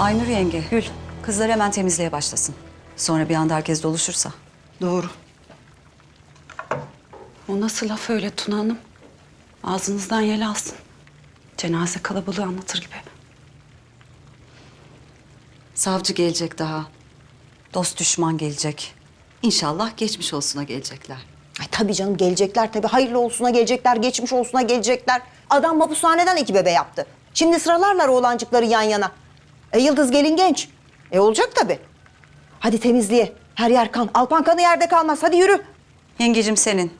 Aynur yenge, Gül, kızlar hemen temizliğe başlasın. Sonra bir anda herkes doluşursa. Doğru. O nasıl laf öyle Tuna Hanım? Ağzınızdan yel alsın. Cenaze kalabalığı anlatır gibi. Savcı gelecek daha. Dost düşman gelecek. İnşallah geçmiş olsuna gelecekler. Ay tabii canım gelecekler tabii. Hayırlı olsuna gelecekler, geçmiş olsuna gelecekler. Adam mahpushaneden iki bebe yaptı. Şimdi sıralarlar oğlancıkları yan yana. E Yıldız gelin genç. E olacak tabii. Hadi temizliğe. Her yer kan. Alpan kanı yerde kalmaz. Hadi yürü. Yengecim senin.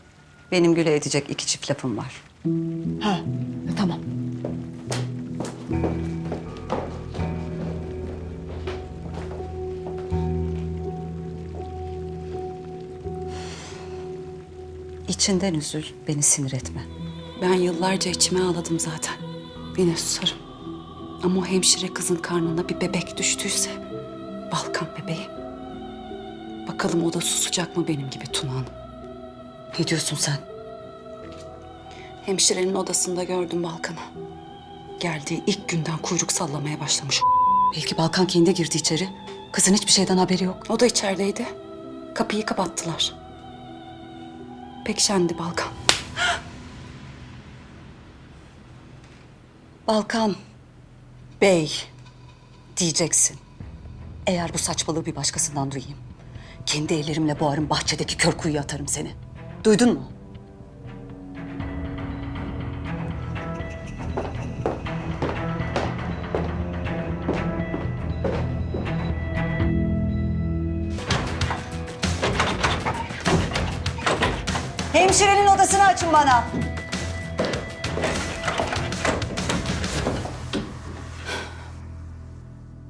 Benim Gül'e edecek iki çift lafım var. Ha, tamam. İçinden üzül, beni sinir etme. Ben yıllarca içime ağladım zaten. Yine susarım. Ama o hemşire kızın karnına bir bebek düştüyse... Balkan bebeği. Bakalım o da susacak mı benim gibi Tuna Hanım? Ne diyorsun sen? Hemşirenin odasında gördüm Balkan'ı. Geldiği ilk günden kuyruk sallamaya başlamış. Belki Balkan kendi girdi içeri. Kızın hiçbir şeyden haberi yok. O da içerideydi. Kapıyı kapattılar. Pek şendi Balkan. Balkan, bey diyeceksin. Eğer bu saçmalığı bir başkasından duyayım. Kendi ellerimle boğarım bahçedeki kör kuyuya atarım seni. Duydun mu? Hemşirenin odasını açın bana.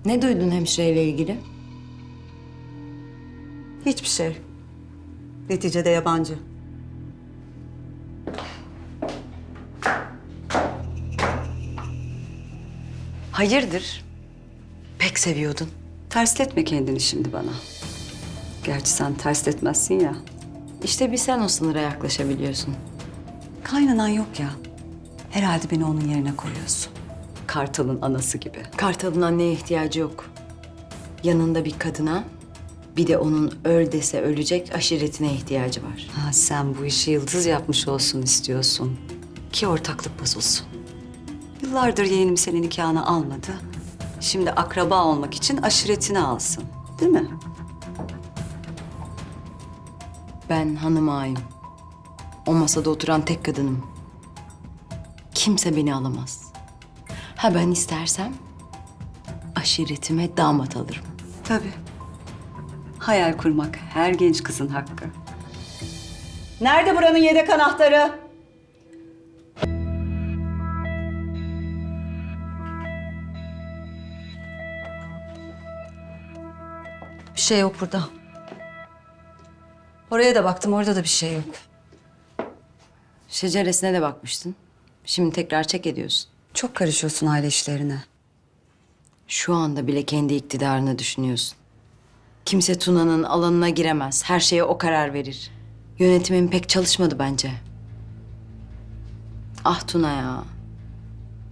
Ne duydun hemşireyle ilgili? Hiçbir şey. Neticede yabancı. Hayırdır? Pek seviyordun. Tersletme kendini şimdi bana. Gerçi sen tersletmezsin ya. İşte bir sen o sınıra yaklaşabiliyorsun. Kaynanan yok ya. Herhalde beni onun yerine koyuyorsun. Kartal'ın anası gibi. Kartal'ın anneye ihtiyacı yok. Yanında bir kadına, bir de onun öl dese ölecek aşiretine ihtiyacı var. Ha, sen bu işi yıldız yapmış olsun istiyorsun. Ki ortaklık bozulsun. Yıllardır yeğenim senin nikahını almadı. Şimdi akraba olmak için aşiretini alsın. Değil mi? Ben hanım ağayım. O masada oturan tek kadınım. Kimse beni alamaz. Ha ben istersem aşiretime damat alırım. Tabii. Hayal kurmak her genç kızın hakkı. Nerede buranın yedek anahtarı? Bir şey yok burada. Oraya da baktım, orada da bir şey yok. Şeceresine de bakmıştın. Şimdi tekrar çek ediyorsun. Çok karışıyorsun aile işlerine. Şu anda bile kendi iktidarını düşünüyorsun. Kimse Tuna'nın alanına giremez. Her şeye o karar verir. Yönetimin pek çalışmadı bence. Ah Tuna ya.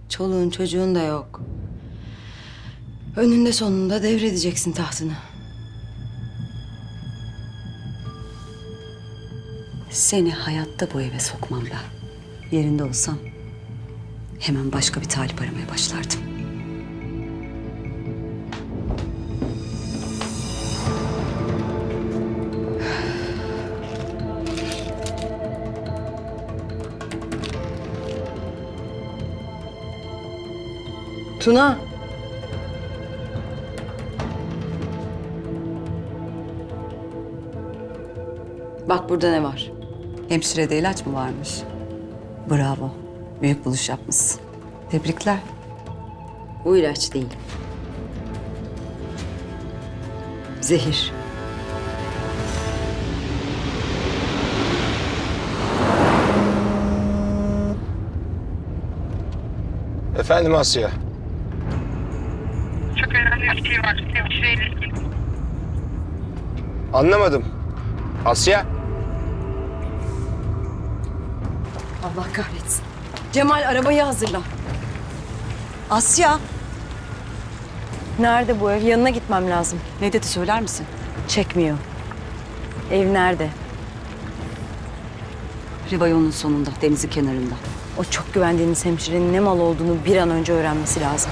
Çoluğun çocuğun da yok. Önünde sonunda devredeceksin tahtını. Seni hayatta bu eve sokmam ben. Yerinde olsam hemen başka bir talip aramaya başlardım. Tuna. Bak burada ne var? Hemşirede ilaç mı varmış? Bravo. Büyük buluş yapmışsın. Tebrikler. Bu ilaç değil. Zehir. Efendim Asya. Çok önemli bir şey var. Hemşireyle ilgili. Anlamadım. Asya? Allah kahretsin. Cemal arabayı hazırla. Asya. Nerede bu ev? Yanına gitmem lazım. Ne dedi söyler misin? Çekmiyor. Ev nerede? Riva yolunun sonunda, denizin kenarında. O çok güvendiğiniz hemşirenin ne mal olduğunu bir an önce öğrenmesi lazım.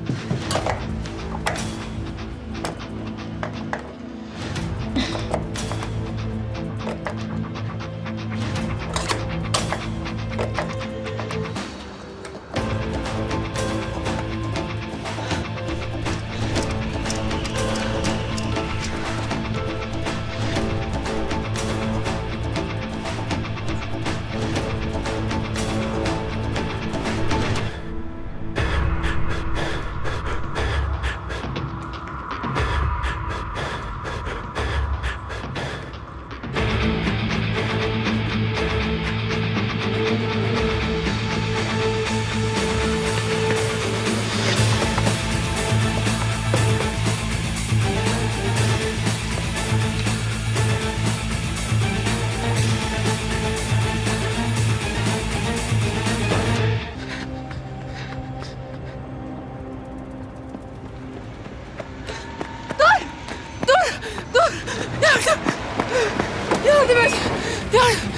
Yardım! Yardım et! Yardım!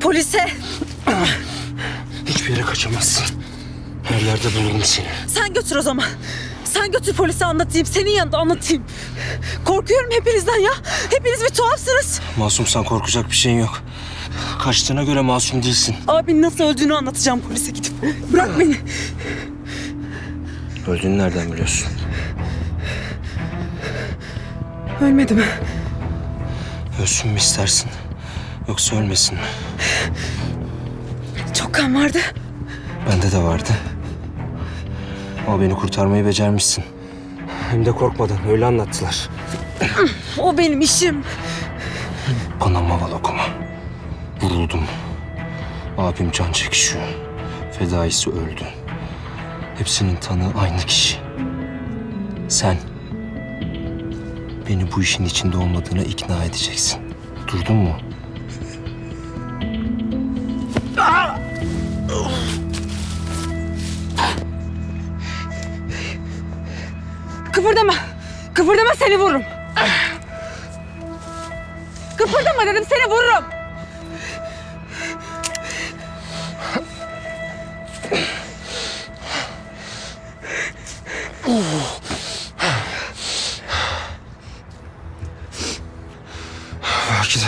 Polise. Hiçbir yere kaçamazsın. Her yerde bulurum seni. Sen götür o zaman. Sen götür polise anlatayım. Senin yanında anlatayım. Korkuyorum hepinizden ya. Hepiniz bir tuhafsınız. Masumsan korkacak bir şeyin yok. Kaçtığına göre masum değilsin. Abinin nasıl öldüğünü anlatacağım polise gidip. Bırak beni. Öldüğünü nereden biliyorsun? Ölmedi mi? Ölsün mü istersin? Yoksa ölmesin mi? Çok kan vardı. Bende de vardı. Ama beni kurtarmayı becermişsin. Hem de korkmadan öyle anlattılar. O benim işim. Bana maval okuma. Vuruldum. Abim can çekişiyor. Fedaisi öldü. Hepsinin tanığı aynı kişi. Sen. Beni bu işin içinde olmadığına ikna edeceksin. Durdun mu? Kıpırdama. Kıpırdama seni vururum. Kıpırdama dedim seni vururum. Belki de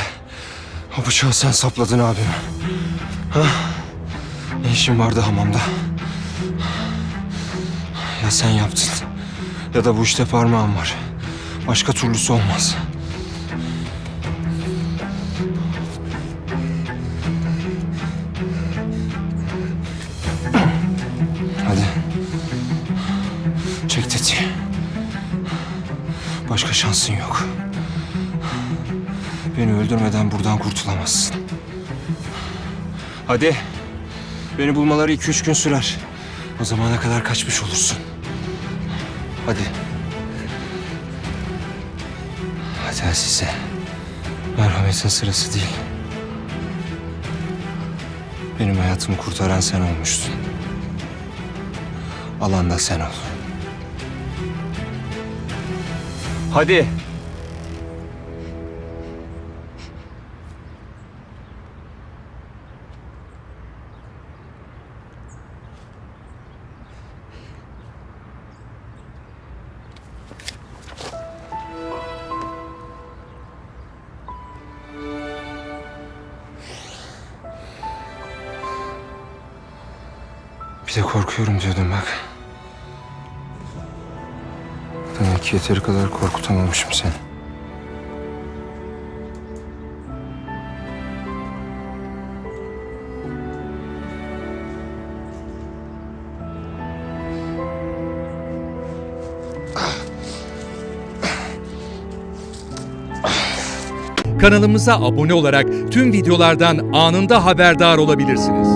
o bıçağı sen sapladın abime. Ha? Ne işin vardı hamamda? Ya sen yaptın ya da bu işte parmağın var. Başka türlüsü olmaz. Tetiği. Başka şansın yok. Beni öldürmeden buradan kurtulamazsın. Hadi. Beni bulmaları iki üç gün sürer. O zamana kadar kaçmış olursun. Hadi. Hadi Azize. Merhametin sırası değil. Benim hayatımı kurtaran sen olmuştun. Alan da sen ol. Hadi. Bir de korkuyorum diyordum bak. Demek ki yeteri kadar korkutamamışım seni. Kanalımıza abone olarak tüm videolardan anında haberdar olabilirsiniz.